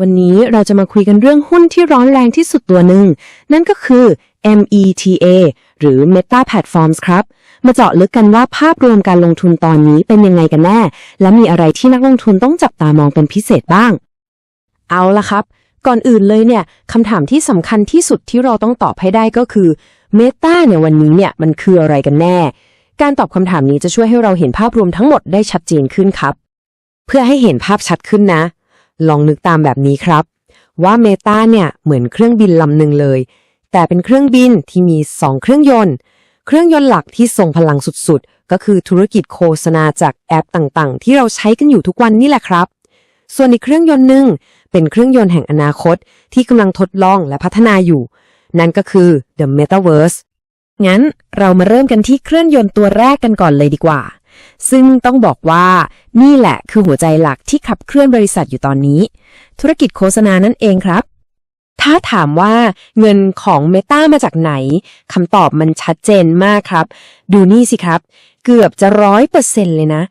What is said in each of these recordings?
วันนี้เราจะมาคุยกันเรื่องหุ้นที่ร้อนแรงที่สุดตัวหนึ่ง นั่นก็คือ META หรือ Meta Platforms ครับ มาเจาะลึกกันว่าภาพรวมการลงทุนตอนนี้เป็นยังไงกันแน่ และมีอะไรที่นักลงทุนต้องจับตามองเป็นพิเศษบ้าง เอาละครับ ก่อนอื่นเลยเนี่ยคำถามที่สำคัญที่สุดที่เราต้องตอบให้ได้ก็คือ Meta เนี่ยวันนี้เนี่ยมันคืออะไรกันแน่ การตอบคำถามนี้จะช่วยให้เราเห็นภาพรวมทั้งหมดได้ชัดเจนขึ้นครับ เพื่อให้เห็นภาพชัดขึ้นนะ ลองนึกตามแบบนี้ครับ ว่าเมตาเนี่ยเหมือนเครื่องบินลำหนึ่งเลย แต่เป็นเครื่องบินที่มี 2 เครื่องยนต์ เครื่องยนต์หลักที่ทรงพลังสุดๆ ก็คือธุรกิจโฆษณาจากแอปต่างๆ ที่เราใช้กันอยู่ทุกวันนี่แหละครับ ส่วนอีกเครื่องยนต์หนึ่งเป็นเครื่องยนต์แห่งอนาคตที่กำลังทดลองและพัฒนาอยู่ นั่นก็คือ The Metaverse งั้นเรามาเริ่มกันที่เครื่องยนต์ตัวแรกกันก่อนเลยดีกว่า ซึ่งต้องบอกว่านี่แหละคือหัวใจหลักที่ขับเคลื่อนบริษัทอยู่ตอนนี้ ธุรกิจโฆษณานั่นเองครับ ถ้าถามว่าเงินของ Meta มาจากไหนคำตอบมันชัดเจนมากครับ ดูนี่สิครับ เกือบจะร้อยเปอร์เซ็นต์เลยนะ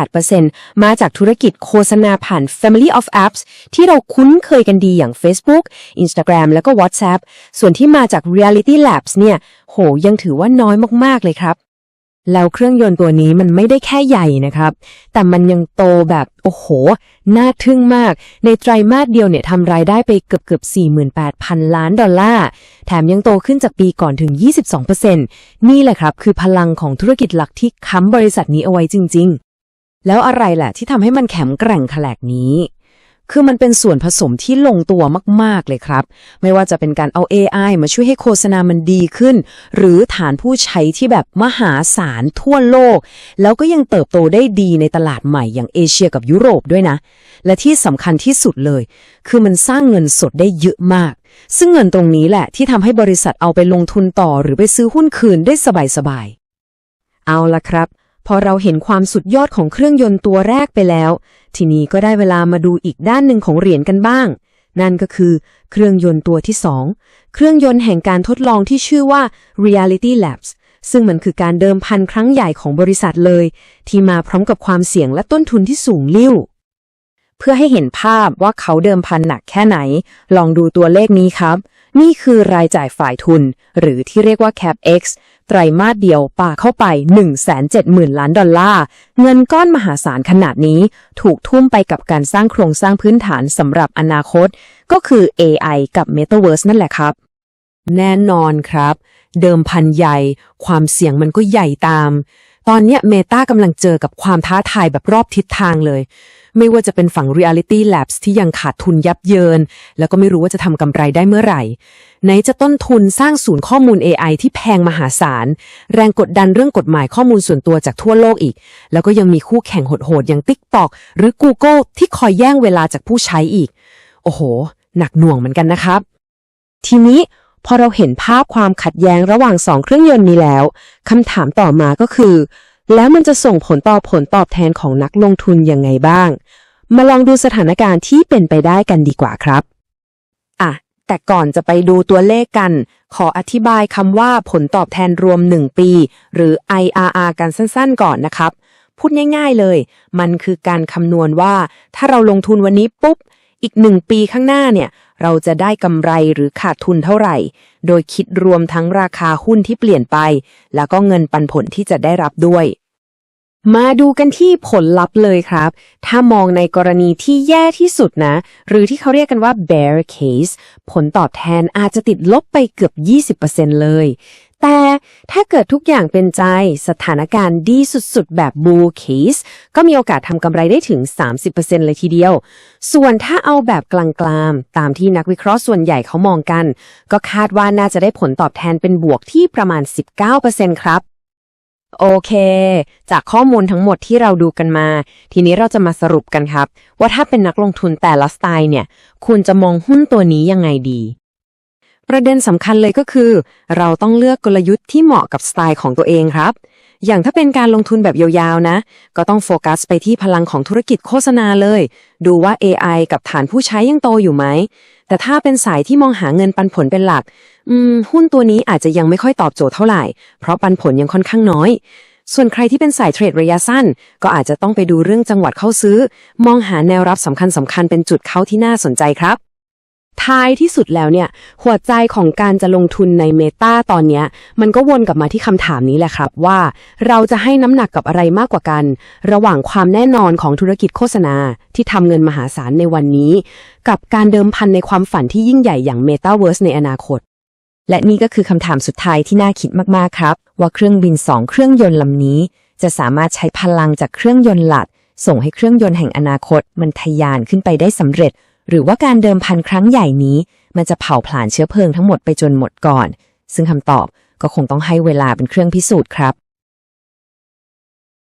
98%มาจากธุรกิจโฆษณาผ่าน Family of Apps ที่เราคุ้นเคยกันดีอย่าง Facebook Instagram แล้วก็ WhatsApp ส่วนที่มาจาก Reality Labs เนี่ย โหยังถือว่าน้อยมาก ๆ เลยครับ แล้วเครื่องยนต์ตัวนี้มันไม่ได้แค่ใหญ่นะครับ แต่มันยังโตแบบโอ้โห น่าทึ่งมาก ในไตรมาสเดียวเนี่ยทำรายได้ไปเกือบเกือบ48,000 ล้านดอลลาร์ แถมยังโตขึ้นจากปีก่อนถึง 22%นี่แหละครับ คือพลังของธุรกิจหลักที่ค้ำบริษัทนี้เอาไว้จริง ๆ แล้วอะไรแหละที่ทำให้มันแข็งแกร่งขนาดนี้ คือมันเป็นส่วนผสมที่ลงตัวมาก ๆ เลยครับ ไม่ว่าจะเป็นการเอา AI มาช่วยให้โฆษณามันดีขึ้น หรือฐานผู้ใช้ที่แบบมหาศาลทั่วโลก แล้วก็ยังเติบโตได้ดีในตลาดใหม่อย่างเอเชียกับยุโรปด้วยนะ และที่สำคัญที่สุดเลย คือมันสร้างเงินสดได้เยอะมาก ซึ่งเงินตรงนี้แหละที่ทำให้บริษัทเอาไปลงทุนต่อ หรือไปซื้อหุ้นคืนได้สบายๆเอาละครับพอเราเห็นความสุดยอดของเครื่องยนต์ตัวแรกไปแล้ว ทีนี้ก็ได้เวลามาดูอีกด้านหนึ่งของเหรียญกันบ้าง นั่นก็คือเครื่องยนต์ตัวที่ 2 เครื่องยนต์แห่งการทดลองที่ชื่อว่า Reality Labs ซึ่งมันคือการเดิมพันครั้งใหญ่ของบริษัทเลย ที่มาพร้อมกับความเสี่ยงและต้นทุนที่สูงลิ่ว เพื่อให้เห็นภาพว่าเขาเดิมพันหนักแค่ไหน ลองดูตัวเลขนี้ครับ นี่คือรายจ่ายฝ่ายทุน หรือที่เรียกว่า CapEx ไตรมาสเดียวป่าเข้าไป 170,000 ล้านดอลลาร์ เงินก้อนมหาศาลขนาดนี้ ถูกทุ่มไปกับการสร้างโครงสร้างพื้นฐานสำหรับอนาคต ก็คือ AI กับ Metaverse นั่นแหละครับ แน่นอนครับ เดิมพันใหญ่ ความเสี่ยงมันก็ใหญ่ตาม ตอนนี้เมตากำลังเจอกับความท้าทายแบบรอบทิศทางเลย ไม่ว่าจะเป็นฝั่ง Reality Labs ที่ยังขาดทุนยับเยิน แล้วก็ไม่รู้ว่าจะทำกำไรได้เมื่อไหร่ ไหนจะต้นทุนสร้างศูนย์ข้อมูล AI ที่แพงมหาศาล แรงกดดันเรื่องกฎหมายข้อมูลส่วนตัวจากทั่วโลกอีก แล้วก็ยังมีคู่แข่งโหดๆอย่าง TikTok หรือ Google ที่คอยแย่งเวลาจากผู้ใช้อีก โอ้โห หนักหน่วงเหมือนกันนะครับ ทีนี้ พอเราเห็นภาพความขัดแย้งระหว่างสองเครื่องยนต์นี้แล้วคำถามต่อมาก็คือ แล้วมันจะส่งผลต่อผลตอบแทนของนักลงทุนยังไงบ้าง มาลองดูสถานการณ์ที่เป็นไปได้กันดีกว่าครับอะแต่ก่อนจะไปดูตัวเลขกัน ขออธิบายคำว่าผลตอบแทนรวม 1 ปี หรือ IRR กันสั้นๆ ก่อนนะครับ พูดง่ายๆเลย มันคือการคำนวณว่า ถ้าเราลงทุนวันนี้ปุ๊บ อีกหนึ่งปีข้างหน้าเนี่ย เราจะได้กำไรหรือขาดทุนเท่าไหร่ โดยคิดรวมทั้งราคาหุ้นที่เปลี่ยนไป แล้วก็เงินปันผลที่จะได้รับด้วย มาดูกันที่ผลลัพธ์เลยครับ ถ้ามองในกรณีที่แย่ที่สุดนะ หรือที่เขาเรียกกันว่า bear case ผลตอบแทนอาจจะติดลบไปเกือบ 20%เลย แต่ถ้าเกิดทุกอย่างเป็นใจสถานการณ์ดีสุดๆ แบบ bull case ก็มีโอกาสทำกำไรได้ถึง 30%เลยทีเดียว ส่วนถ้าเอาแบบกลางๆ ตามที่นักวิเคราะห์ส่วนใหญ่เขามองกัน ก็คาดว่าน่าจะได้ผลตอบแทนเป็นบวกที่ประมาณ 19%ครับ โอเค จากข้อมูลทั้งหมดที่เราดูกันมา ทีนี้เราจะมาสรุปกันครับ ว่าถ้าเป็นนักลงทุนแต่ละสไตล์เนี่ย คุณจะมองหุ้นตัวนี้ยังไงดี ประเด็นสำคัญเลยก็คือ เราต้องเลือกกลยุทธ์ที่เหมาะกับสไตล์ของตัวเองครับ อย่างถ้าเป็นการลงทุนแบบยาวๆนะ ก็ต้องโฟกัสไปที่พลังของธุรกิจโฆษณาเลย ดูว่า AI กับฐานผู้ใช้ยังโตอยู่ไหม แต่ถ้าเป็นสายที่มองหาเงินปันผลเป็นหลัก อืม หุ้นตัวนี้อาจจะยังไม่ค่อยตอบโจทย์เท่าไหร่ เพราะปันผลยังค่อนข้างน้อยส่วนใครที่เป็นสายเทรดระยะสั้น ก็อาจจะต้องไปดูเรื่องจังหวัดเข้าซื้อ มองหาแนวรับสำคัญสำคัญๆเป็นจุดเข้าที่น่าสนใจครับ ท้ายที่สุดแล้วเนี่ยหัวใจของการจะลงทุนในเมตาตอนนี้มันก็วนกลับมาที่คำถามนี้แหละครับว่า เราจะให้น้ำหนักกับอะไรมากกว่ากัน ระหว่างความแน่นอนของธุรกิจโฆษณาที่ทำเงินมหาศาลในวันนี้ กับการเดิมพันในความฝันที่ยิ่งใหญ่อย่างเมตาเวิร์สในอนาคต และนี่ก็คือคำถามสุดท้ายที่น่าคิดมากๆครับ ว่าเครื่องบินสองเครื่องยนต์ลำนี้ จะสามารถใช้พลังจากเครื่องยนต์หลักส่งให้เครื่องยนต์แห่งอนาคตมันทะยานขึ้นไปได้สำเร็จ หรือว่าการเดิมพันครั้งใหญ่นี้ มันจะเผาผลาญเชื้อเพลิงทั้งหมดไปจนหมดก่อน ซึ่งคำตอบก็คงต้องให้เวลาเป็นเครื่องพิสูจน์ครับ